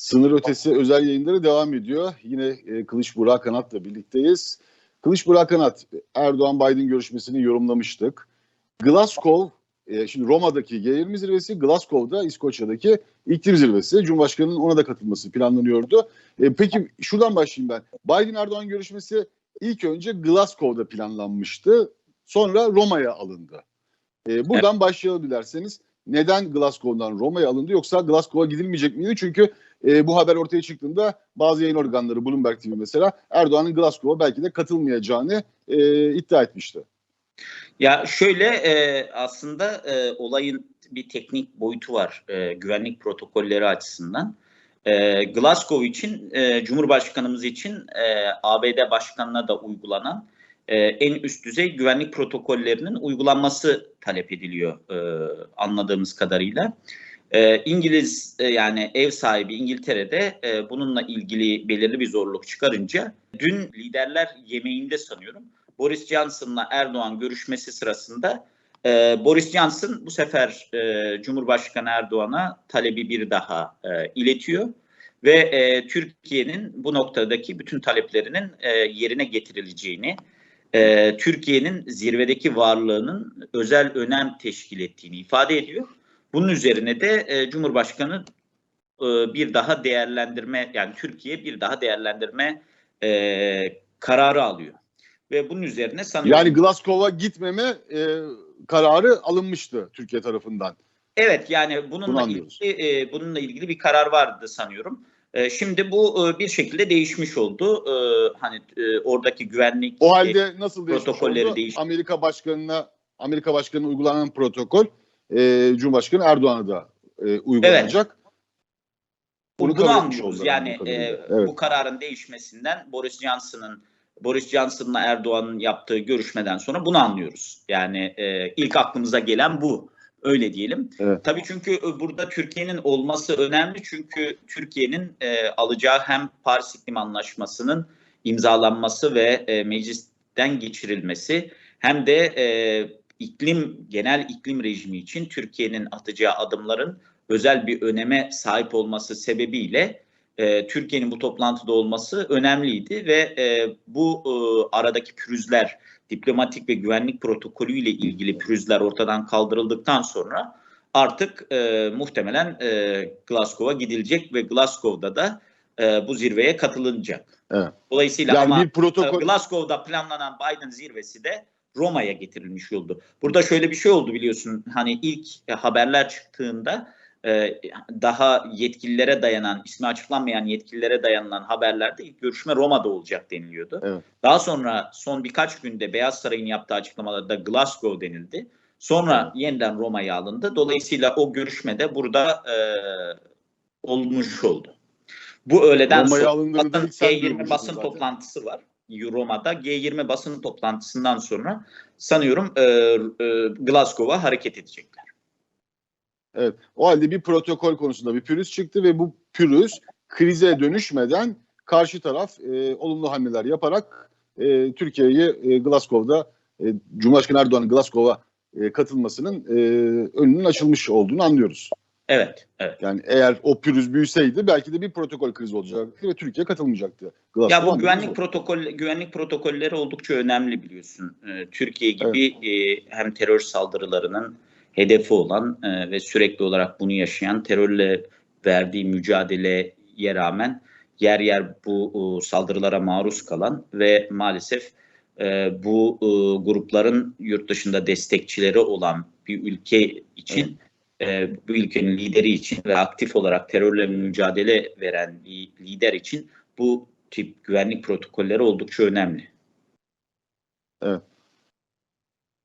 Sınır ötesi özel yayınları devam ediyor. Yine e, Kılıç Burak Kanat'la birlikteyiz. Kılıç Burak Kanat, Erdoğan-Biden görüşmesini yorumlamıştık. Glasgow, e, şimdi Roma'daki G20 zirvesi, Glasgow'da İskoçya'daki iklim zirvesi. Cumhurbaşkanının ona da katılması planlanıyordu. E, peki şuradan başlayayım ben. Biden-Erdoğan görüşmesi ilk önce Glasgow'da planlanmıştı. Sonra Roma'ya alındı. E, buradan evet. başlayalım dilerseniz. Neden Glasgow'dan Roma'ya alındı yoksa Glasgow'a gidilmeyecek miydi? Çünkü e, bu haber ortaya çıktığında bazı yayın organları Bloomberg TV mesela Erdoğan'ın Glasgow'a belki de katılmayacağını e, iddia etmişti. Ya şöyle e, aslında e, olayın bir teknik boyutu var e, güvenlik protokolleri açısından. E, Glasgow için e, Cumhurbaşkanımız için e, ABD Başkanı'na da uygulanan e, en üst düzey güvenlik protokollerinin uygulanması talep ediliyor e, anladığımız kadarıyla. E, İngiliz yani ev sahibi İngiltere'de bununla ilgili belirli bir zorluk çıkarınca dün liderler yemeğinde sanıyorum Boris Johnson'la Erdoğan görüşmesi sırasında Boris Johnson bu sefer Cumhurbaşkanı Erdoğan'a talebi bir daha iletiyor ve Türkiye'nin bu noktadaki bütün taleplerinin yerine getirileceğini, e, Türkiye'nin zirvedeki varlığının özel önem teşkil ettiğini ifade ediyor. Bunun üzerine de e, Cumhurbaşkanı e, bir daha değerlendirme yani Türkiye bir daha değerlendirme e, kararı alıyor. Ve bunun üzerine sanıyorum... Yani Glasgow'a gitmeme e, kararı alınmıştı Türkiye tarafından. Evet yani bununla ilgili e, bununla ilgili bir karar vardı sanıyorum. E, şimdi bu e, bir şekilde değişmiş oldu. E, hani e, oradaki güvenlik O halde nasıl protokolleri oldu? Değişti. Amerika Başkanı'na Amerika Başkanı'na uygulanan protokol e, Cumhurbaşkanı Erdoğan'a da e, uygulanacak. Evet. Bunu, anlıyoruz. Yani e, evet. bu kararın değişmesinden Boris Johnson'ın Boris Johnson'la Erdoğan'ın yaptığı görüşmeden sonra bunu anlıyoruz. Yani e, ilk aklımıza gelen bu. Öyle diyelim. Evet. Tabii çünkü e, burada Türkiye'nin olması önemli. Çünkü Türkiye'nin e, alacağı hem Paris İklim Anlaşması'nın imzalanması ve e, meclisten geçirilmesi hem de e, iklim genel iklim rejimi için Türkiye'nin atacağı adımların özel bir öneme sahip olması sebebiyle e, Türkiye'nin bu toplantıda olması önemliydi ve e, bu e, aradaki pürüzler, diplomatik ve güvenlik protokolüyle ilgili pürüzler ortadan kaldırıldıktan sonra artık e, muhtemelen e, Glasgow'a gidilecek ve Glasgow'da da e, bu zirveye katılınacak. Evet. Dolayısıyla yani ama bir protokol... Glasgow'da planlanan Biden zirvesi de Roma'ya getirilmiş oldu. Burada şöyle bir şey oldu biliyorsun. Hani ilk haberler çıktığında e, daha yetkililere dayanan, ismi açıklanmayan yetkililere dayanılan haberlerde ilk görüşme Roma'da olacak deniliyordu. Evet. Daha sonra son birkaç günde Beyaz Saray'ın yaptığı açıklamalarda Glasgow denildi. Sonra evet. yeniden Roma'ya alındı. Dolayısıyla o görüşmede burada e, olmuş oldu. Bu öğleden Roma'ya sonra basın, G20 basın zaten. toplantısı var. Roma'da G20 basın toplantısından sonra sanıyorum e, e, Glasgow'a hareket edecekler. Evet. O halde bir protokol konusunda bir pürüz çıktı ve bu pürüz krize dönüşmeden karşı taraf e, olumlu hamleler yaparak e, Türkiye'yi e, Glasgow'da e, Cumhurbaşkanı Erdoğan'ın Glasgow'a e, katılmasının e, önünün açılmış olduğunu anlıyoruz. Evet, evet. Yani eğer o pürüz büyüseydi belki de bir protokol krizi olacaktı ve Türkiye katılmayacaktı. Glasgow ya bu güvenlik protokol güvenlik protokolleri oldukça önemli biliyorsun. Ee, Türkiye gibi evet. e, hem terör saldırılarının hedefi olan e, ve sürekli olarak bunu yaşayan terörle verdiği mücadeleye rağmen yer yer bu e, saldırılara maruz kalan ve maalesef e, bu e, grupların yurt dışında destekçileri olan bir ülke için e, bu ülkenin lideri için ve aktif olarak terörle mücadele veren bir lider için bu tip güvenlik protokolleri oldukça önemli. Evet.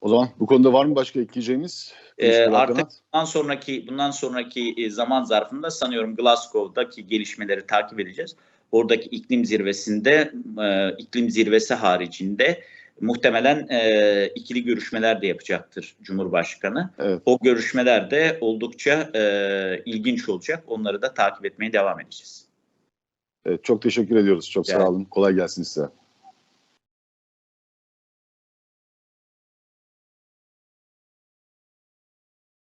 O zaman bu konuda var mı başka ekleyeceğimiz? Ee, artık bundan sonraki bundan sonraki e, zaman zarfında sanıyorum Glasgow'daki gelişmeleri takip edeceğiz. Oradaki iklim zirvesinde e, iklim zirvesi haricinde muhtemelen e, ikili görüşmeler de yapacaktır Cumhurbaşkanı. Evet. O görüşmeler de oldukça e, ilginç olacak. Onları da takip etmeye devam edeceğiz. Evet, çok teşekkür ediyoruz. Çok yani. sağ olun. Kolay gelsin size.